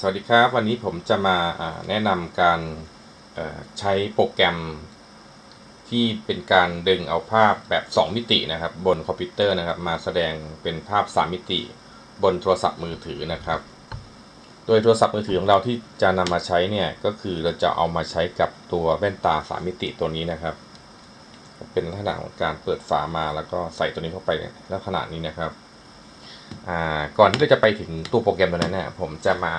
สวัสดีครับวันนี้ผมจะมาแนะนำการใช้โปรแกรมที่เป็นการดึงเอาภาพแบบ 2 มิตินะครับ บนคอมพิวเตอร์นะครับ มาแสดงเป็นภาพ 3 มิติ บนโทรศัพท์มือถือนะครับ โดยโทรศัพท์มือถือของเราที่จะนำมาใช้เนี่ยก็คือเราจะเอามาใช้กับตัวแว่นตา 3 มิติตัวนี้นะครับ เป็นลักษณะของการเปิดฝามาแล้วก็ใส่ตัวนี้เข้าไปลักษณะนี้นะครับ ก่อนที่เราจะไปถึงตัวโปรแกรมตัวนั้นเนี่ยผมจะมา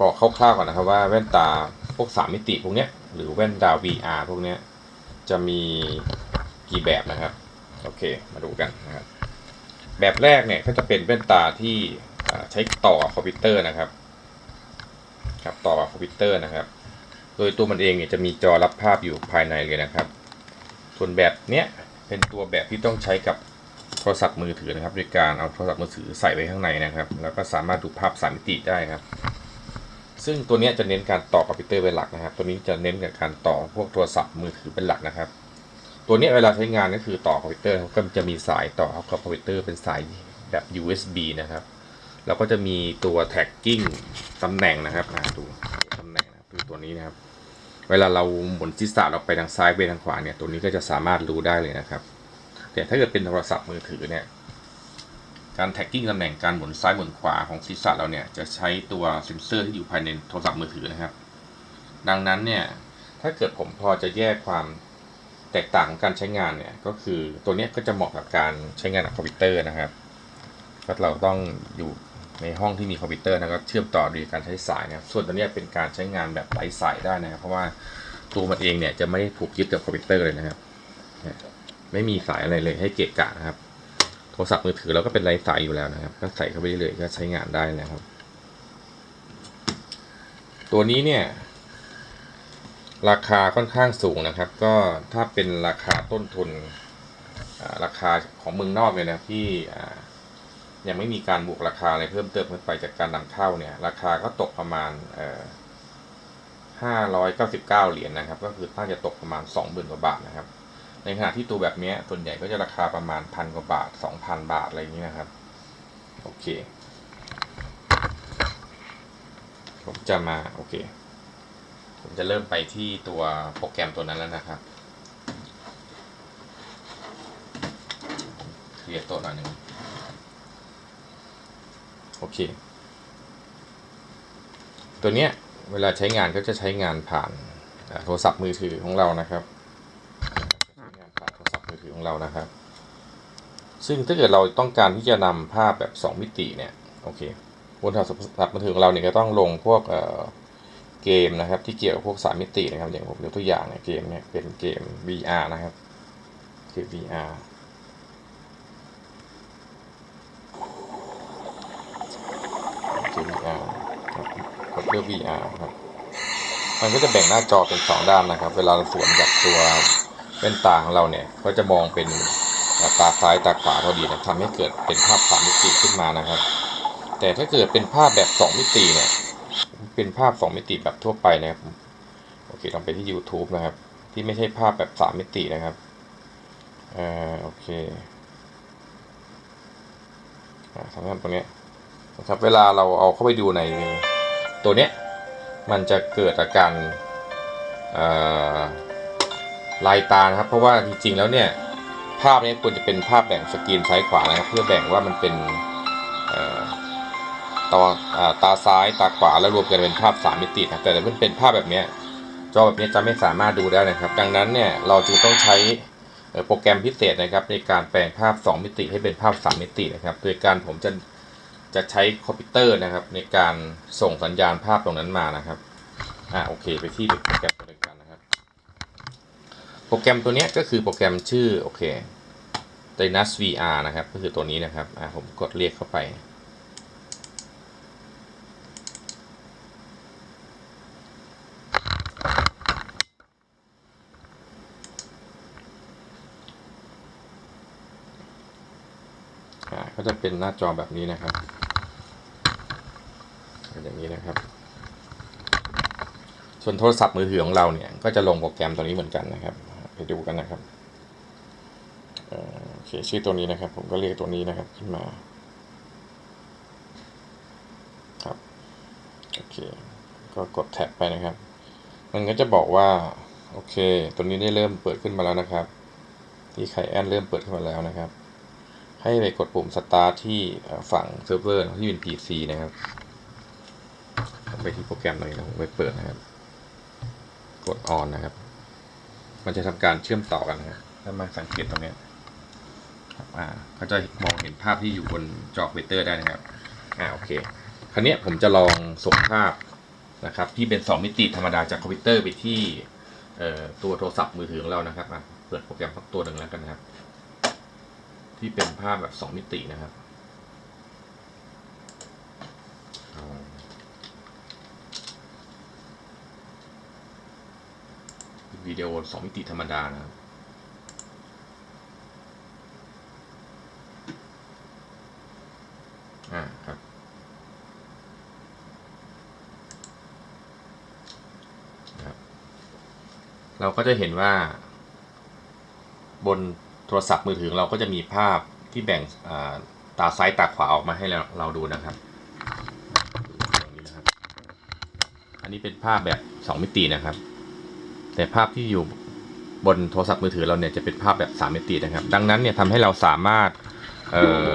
บอกคร่าวๆก่อนนะครับว่าแว่นตาพวก 3 มิติพวกเนี้ยหรือแว่นตา VR พวกเนี้ยจะมีกี่แบบนะครับ โอเคมาดูกันนะครับ แบบแรกเนี่ยก็จะเป็นแว่นตาที่ใช้ต่อคอมพิวเตอร์นะครับครับต่อคอมพิวเตอร์นะครับ โดยตัวมันเองเนี่ยจะมีจอรับภาพอยู่ภายในเลยนะครับ ส่วนแบบเนี้ยเป็นตัวแบบที่ต้องใช้กับ โทรศัพท์มือถือนะครับโดยการเอาโทรศัพท์มือถือใส่ไว้ข้างในนะครับ แล้วก็สามารถดูภาพสามมิติได้ครับ ซึ่งตัวนี้จะเน้นการต่อคอมพิวเตอร์เป็นหลักนะครับ ตัวนี้จะเน้นกับการต่อพวกโทรศัพท์มือถือเป็นหลักนะครับ ตัวนี้เวลาใช้งานก็คือต่อคอมพิวเตอร์ก็จะมีสายต่อเข้ากับคอมพิวเตอร์เป็นสายแบบ USB นะครับแล้วก็จะมีตัวแท็กกิ้งตำแหน่งนะครับนะดูตำแหน่งนะครับดูตัวนี้นะครับ เวลาเราหมุนศีรษะเราไปทางซ้ายไปทางขวาเนี่ย ตัวนี้ก็จะสามารถรู้ได้เลยนะครับ แต่ถ้าเกิดเป็นโทรศัพท์มือถือเนี่ย การแท็กกิ้งตำแหน่งการหมุนซ้ายหมุนขวาของศีรษะเราเนี่ย จะใช้ตัวเซ็นเซอร์ที่อยู่ภายในโทรศัพท์มือถือนะครับ ดังนั้นเนี่ย ถ้าเกิดผมพอจะแยกความแตกต่างของการใช้งานเนี่ย ก็คือตัวนี้ก็จะเหมาะกับการใช้งานกับคอมพิวเตอร์นะครับ ก็เราต้องอยู่ในห้องที่มีคอมพิวเตอร์นะครับเชื่อมต่อโดยการใช้สายนะครับ ส่วนตัวนี้เป็นการใช้งานแบบไร้สายได้นะครับ เพราะว่าตัวมันเองเนี่ยจะไม่ได้ผูกยึดกับคอมพิวเตอร์เลยนะครับ ไม่มีสายอะไรเลยให้เกะกะนะครับ โทรศัพท์มือถือเราก็เป็นไร้สายอยู่แล้วนะครับ ก็ใส่เข้าไปเลยก็ใช้งานได้นะครับ ตัวนี้เนี่ย ราคาค่อนข้างสูงนะครับ ก็ถ้าเป็นราคาต้นทุนราคาของเมืองนอกเลยนะที่ยังไม่มีการบวกราคาอะไรเพิ่มเติมขึ้นไปจากการนำเข้าเนี่ย ราคาก็ตกประมาณห้าร้อยเก้าสิบเก้าเหรียญนะครับ ก็คือน่าจะตกประมาณสองหมื่นกว่าบาทนะครับ ในขณะที่ตัวแบบนี้ส่วนใหญ่ก็จะราคาประมาณพันกว่าบาทสองพันบาท อะไรอย่างนี้นะครับ โอเค ผมจะมา โอเค ผมจะเริ่มไปที่ตัวโปรแกรมตัวนั้นแล้วนะครับเคลียร์โต๊ะหน่อยนึงโอเค ตัวเนี้ยเวลาใช้งานก็จะใช้งานผ่านโทรศัพท์มือถือของเรานะครับ ใช้งานผ่านโทรศัพท์ มือถือของเรานะครับ ซึ่งถ้าเกิดเราต้องการที่จะนำภาพแบบ 2 มิติเนี่ยโอเคบนโทรศัพท์มือถือของเราเนี่ยก็ต้องลงพวกเเกมนะครับที่เกี่ยวกับพวก3มิตินะครับอย่างผมยกตัวอย่างเนี่ยเกมเนี่ยเป็นเกม VR นะครับเกม VR เกม VR ครับกดเลือก VR ครับมันก็จะแบ่งหน้าจอเป็น 2 ด้านนะครับ เวลาเราสวมกับตัว แว่นตาของเราเนี่ยก็จะมองเป็นตาซ้ายตาขวาพอดีนะทำให้เกิดเป็นภาพสามมิติขึ้นมานะครับ แต่ถ้าเกิดเป็นภาพแบบ 2 มิติเนี่ยเป็นภาพ 2 มิติแบบทั่วไปนะครับโอเคลองไปที่ YouTube นะครับ ที่ไม่ใช่ภาพแบบ 3 มิตินะครับเอ่อโอเคสำหรับตรงนี้นะครับเวลาเราเอาเข้าไปดูในตัวเนี้ยมันจะเกิดอาการเอ่อ ลายตานะครับ เพราะว่าจริงๆแล้วเนี่ยภาพนี้ควรจะเป็นภาพแบ่งสกรีนซ้ายขวานะครับ เพื่อแบ่งว่ามันเป็นต่อตาตาซ้ายตาขวาแล้วรวมกันเป็นภาพ 3 มิตินะครับแต่ถ้ามันเป็นภาพแบบนี้จอแบบนี้จะไม่สามารถดูได้นะครับ ดังนั้นเนี่ยเราจึงต้องใช้โปรแกรมพิเศษนะครับ ในการแปลงภาพ 2 มิติให้เป็นภาพ 3 มิตินะครับ โดยการผมจะจะใช้คอมพิวเตอร์นะครับ ในการส่งสัญญาณภาพตรงนั้นมานะครับอ่าโอเค ไปที่โปรแกรมตัวเดียวกันนะค รับโปรแกรมตัวนี้ก็คือโปรแกรมชื่อโอเค Dynus VR นะครับ ก็คือตัวนี้นะครับ อ่าผมกดเรียกเข้าไปอ่าก็จะเป็นหน้าจอแบบนี้นะครับเป็นอย่างนี้นะครับ ส่วนโทรศัพท์มือถือของเราเนี่ย ก็จะลงโปรแกรมตัวนี้เหมือนกันนะครับ ไปดูกันนะครับเอ่อโอเคชื่อตัวนี้นะครับ ผมก็เรียกตัวนี้นะครับขึ้นมาครับโอเคก็กดแท็บไปนะครับ มันก็จะบอกว่าโอเค ตัวนี้ได้เริ่มเปิดขึ้นมาแล้วนะครับ ที่ไคแอนเริ่มเปิดขึ้นมาแล้วนะครับ ให้ไปกดปุ่ม Start ที่ฝั่งเซิร์ฟเวอร์ที่เป็น PC นะครับผมไปที่โปรแกรมหน่อยนะผมไปเปิดนะครับ กด On นะครับ มันจะทำการเชื่อมต่อกันนะครับถ้ามาสังเกตตรงนี้ครับอ่าเขาจะมองเห็นภาพที่อยู่บนจอคอมพิวเตอร์ได้นะครับอ่าโอเคคราวนี้ผมจะลองส่งภาพนะครับ ที่เป็น 2 มิติธรรมดาจากคอมพิวเตอร์ไปที่เอ่อตัวโทรศัพท์มือถือของเรานะครับอะเปิดโปรแกรมสักตัวหนึ่งแล้วกันนะครับ ที่เป็นภาพแบบ 2 มิตินะครับเอา วิดีโอ 2 มิติธรรมดานะครับอ่าครับนะครับ เราก็จะเห็นว่า บนโทรศัพท์มือถือเราก็จะมีภาพที่แบ่งาตาซ้ายตาขวาออกมาให้เราเราดูนะครับตรงนี้นะครับอันนี้เป็นภาพแบบ 2 มิตินะครับ แต่ภาพที่อยู่บนโทรศัพท์มือถือเราเนี่ยจะเป็นภาพแบบ3มิตินะครับ ดังนั้นเนี่ยทำให้เราสามารถเอ่อ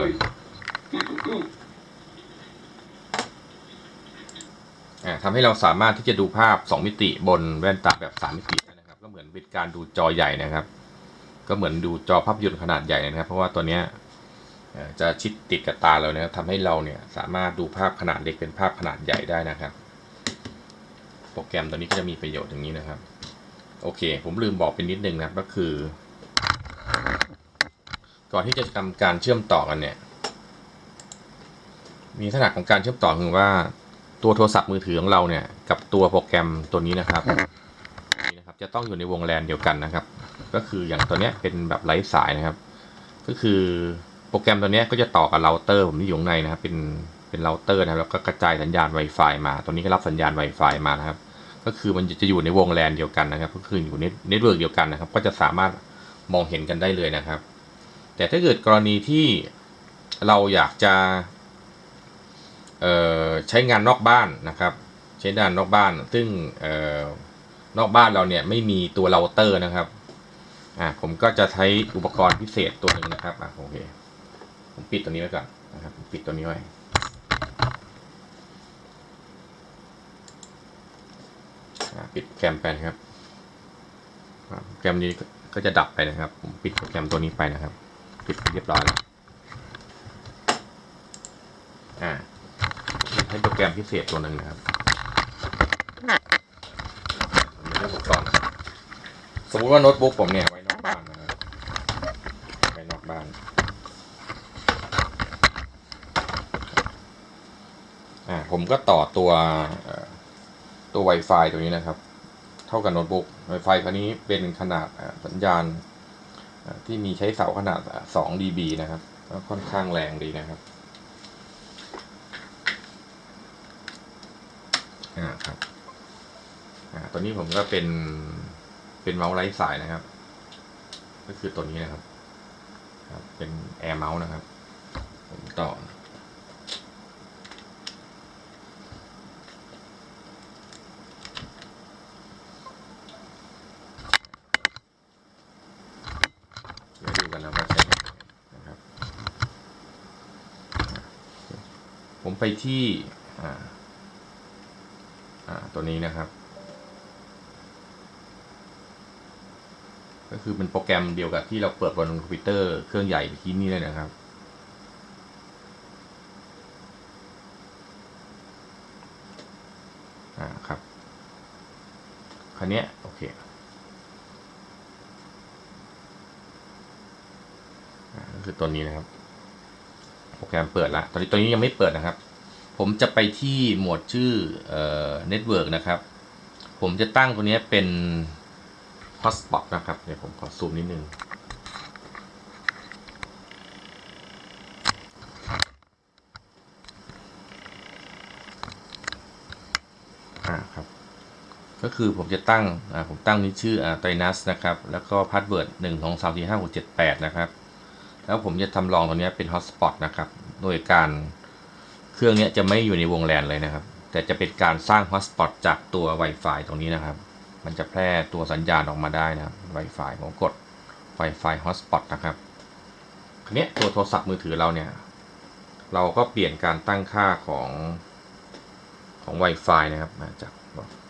อทำให้เราสามารถที่จะดูภาพ 2 มิติบนแว่นตาแบบ 3 มิติได้นะครับ ก็เหมือนเป็นการดูจอใหญ่นะครับ ก็เหมือนดูจอภาพยนตร์ขนาดใหญ่นะครับ เพราะว่าตัวเนี้ยจะชิดติดกับตาเรานะครับทำให้เราเนี่ยสามารถดูภาพขนาดเล็กเป็นภาพขนาดใหญ่ได้นะครับ โปรแกรมตัวนี้ก็จะมีประโยชน์อย่างนี้นะครับ โอเค ผมลืมบอกไปนิดนึงนะครับก็คือ ก่อนที่จะทำการเชื่อมต่อกันเนี่ย มีลักษณะของการเชื่อมต่อคือว่าตัวโทรศัพท์มือถือของเราเนี่ย กับตัวโปรแกรมตัวนี้นะครับนี่นะครับ จะต้องอยู่ในวงแลนเดียวกันนะครับ ก็คืออย่างตัวเนี้ยเป็นแบบไร้สายนะครับ ก็คือโปรแกรมตัวเนี้ยก็จะต่อกับเราเตอร์ผมที่อยู่ข้างในนะครับ เป็นเป็นเราเตอร์นะครับแล้วก็กระจายสัญญาณ Wi-Fi มา ตัวนี้ก็รับสัญญาณ Wi-Fi มานะครับ ก็คือมันจะอยู่ในวงแลนเดียวกันนะครับ ก็คืออยู่ในเน็ตเวิร์กเดียวกันนะครับ ก็จะสามารถมองเห็นกันได้เลยนะครับ แต่ถ้าเกิดกรณีที่เราอยากจะใช้งานนอกบ้านนะครับ ใช้งานนอกบ้าน ซึ่งออนอกบ้านเราเนี่ยไม่มีตัวเราเตอร์นะครับอ่าผมก็จะใช้อุปกรณ์พิเศษตัวหนึ่งนะครับอะโอเค ผมปิดตัวนี้ไว้ก่อนนะครับ ปิดตัวนี้ไว้อ่า ปิดแกมไปนะครับแกมนี้ก็จะดับไปนะครับ ผมปิดโปรแกรมตัวนี้ไปนะครับ ปิดเรียบร้อยแล้วอ่าให้โปรแกรมพิเศษตัวหนึ่งนะครับผมเลือกอุกรณ์นะสมมติว่าโน้ตบุ๊กผมเนี่ยไว้นอกบ้านนะครับไว้นอกบ้านอ่าผมก็ต่อตัวตัว Wi-Fi ตัวนี้นะครับ เท่ากับโน้ตบุ๊ก Wi-Fi คราวนี้เป็นขนาดสัญญาณที่มีใช้เสาขนาด 2 dB นะครับก็ค่อนข้างแรงดีนะครับอ่าครับอ่าตัวนี้ผมก็เป็นเป็นเมาส์ไร้สายนะครับ ก็คือตัวนี้นะครับครับเป็นแอร์เมาส์นะครับ ผมต่อ มาดูกันนะว่าใช้ยังไงนะครับ ผมไปที่ตัวนี้นะครับ ก็คือเป็นโปรแกรมเดียวกับที่เราเปิดบนคอมพิวเตอร์เครื่องใหญ่ที่นี่เลยนะครับ อ่าครับคันนี้โอเคอ่าก็คือตัวนี้นะครับ โปรแกรมเปิดละตอนนี้ตัวนี้ยังไม่เปิดนะครับ ผมจะไปที่หมวดชื่อเอ่อ network นะครับ ผมจะตั้งตัวนี้เป็น hotspot นะครับ เดี๋ยวผมขอซูมนิดนึง อ่าครับ ก็คือผมจะตั้ง อ่า ผมตั้งนี้ชื่อ อ่าไตนัสนะครับ แล้วก็พาสเวิร์ดหนึ่งสองสามสี่ห้าหกเจ็ดแปดนะครับ แล้วผมจะทำลองตัวนี้เป็น hotspot นะครับ โดยการเครื่องนี้จะไม่อยู่ในวงแลนเลยนะครับ แต่จะเป็นการสร้าง hotspot จากตัว Wi-Fi ตรงนี้นะครับ มันจะแพร่ตัวสัญญาณออกมาได้นะครับ Wi-Fi ผมกด Wi-Fi hotspot นะครับคันนี้ตัวโทรศัพท์มือถือเราเนี่ย เราก็เปลี่ยนการตั้งค่าของของ Wi-Fi นะครับ มาจาก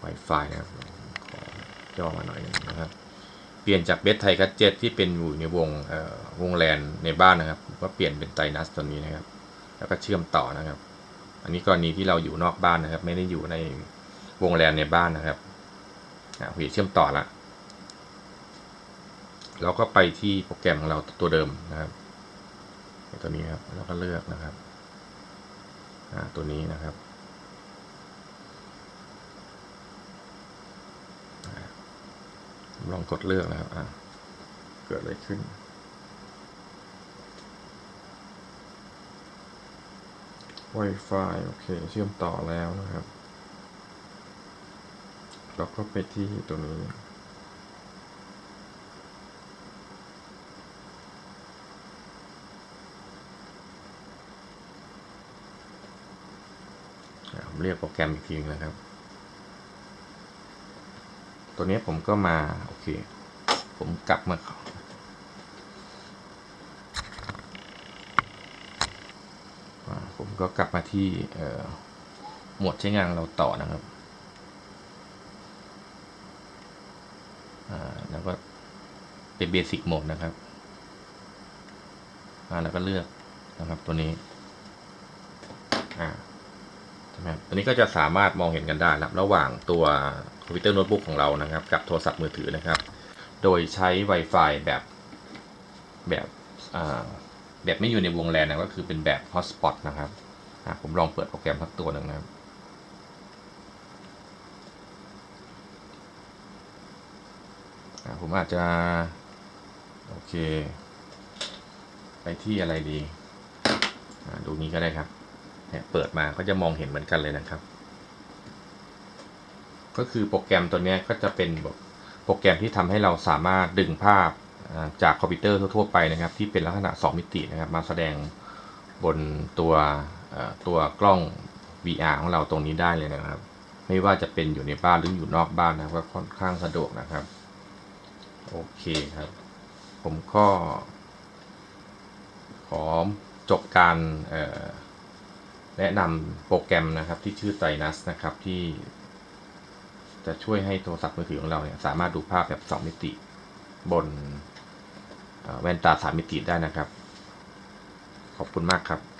Wi-Fi นะครับย่อมาหน่อยนึงนะครับ ปลี่ยนจากเบสไทยกัจเจ็ตที่เป็นอยู่ในวงวงแลนในบ้านนะครับก็เปลี่ยนเป็นไตรนัสตัวนี้นะครับ แล้วก็เชื่อมต่อนะครับ อันนี้กรณีที่เราอยู่นอกบ้านนะครับ ไม่ได้อยู่ในวงแลนในบ้านนะครับอะโอเคเชื่อมต่อละเราก็ไปที่โปรแกรมของเราตัวเดิมนะครับ ตัวนี้ครับแล้วก็เลือกนะครับตัวนี้นะครับอ่า ลองกดเลือกนะครับอ่าเกิดอะไรขึ้น Wi-Fi โอเค เชื่อมต่อแล้วนะครับแล้วก็ไปที่ตัวนี้ผมเรียกโปรแกรมอีกทีนึงนะครับ ตัวนี้ผมก็มา โอเค ผมกลับมา ผมก็กลับมาที่หมวดใช้งานเราต่อนะครับอ่าแล้วก็เป็นเบสิกโหมดนะครับอ่าแล้วก็เลือกนะครับตัวนี้อ่าใช่ไหมตัวนี้ก็จะสามารถมองเห็นกันได้นะครับระหว่างตัว คอมพิวเตอร์โน้ตบุ๊กของเรานะครับ กับโทรศัพท์มือถือนะครับ โดยใช้ Wi-Fi แบบแบบแบบไม่อยู่ในวงแลนนะก็คือเป็นแบบ hotspot นะครับผมลองเปิดโปรแกรมสักตัวหนึ่งนะครับผมอาจจะ โอเค ไปที่อะไรดี ดูนี้ก็ได้ครับเปิดมาก็จะมองเห็นเหมือนกันเลยนะครับ ก็คือโปรแกรมตัวนี้ก็จะเป็นแบบโปรแกรมที่ทำให้เราสามารถดึงภาพจากคอมพิวเตอร์ทั่ว ๆ ไปนะครับ ที่เป็นลักษณะ 2 มิตินะครับ มาแสดงบนตัวตัวกล้อง VR ของเราตรงนี้ได้เลยนะครับ ไม่ว่าจะเป็นอยู่ในบ้านหรืออยู่นอกบ้านนะครับก็ค่อนข้างสะดวกนะครับ โอเคครับ ผมก็ขอจบการแนะนำโปรแกรมนะครับที่ชื่อไตรนัสนะครับที่ จะช่วยให้โทรศัพท์มือถือของเราเนี่ยสามารถดูภาพแบบ 2 มิติ บนเอ่อแว่นตา 3 มิติได้นะครับ ขอบคุณมากครับ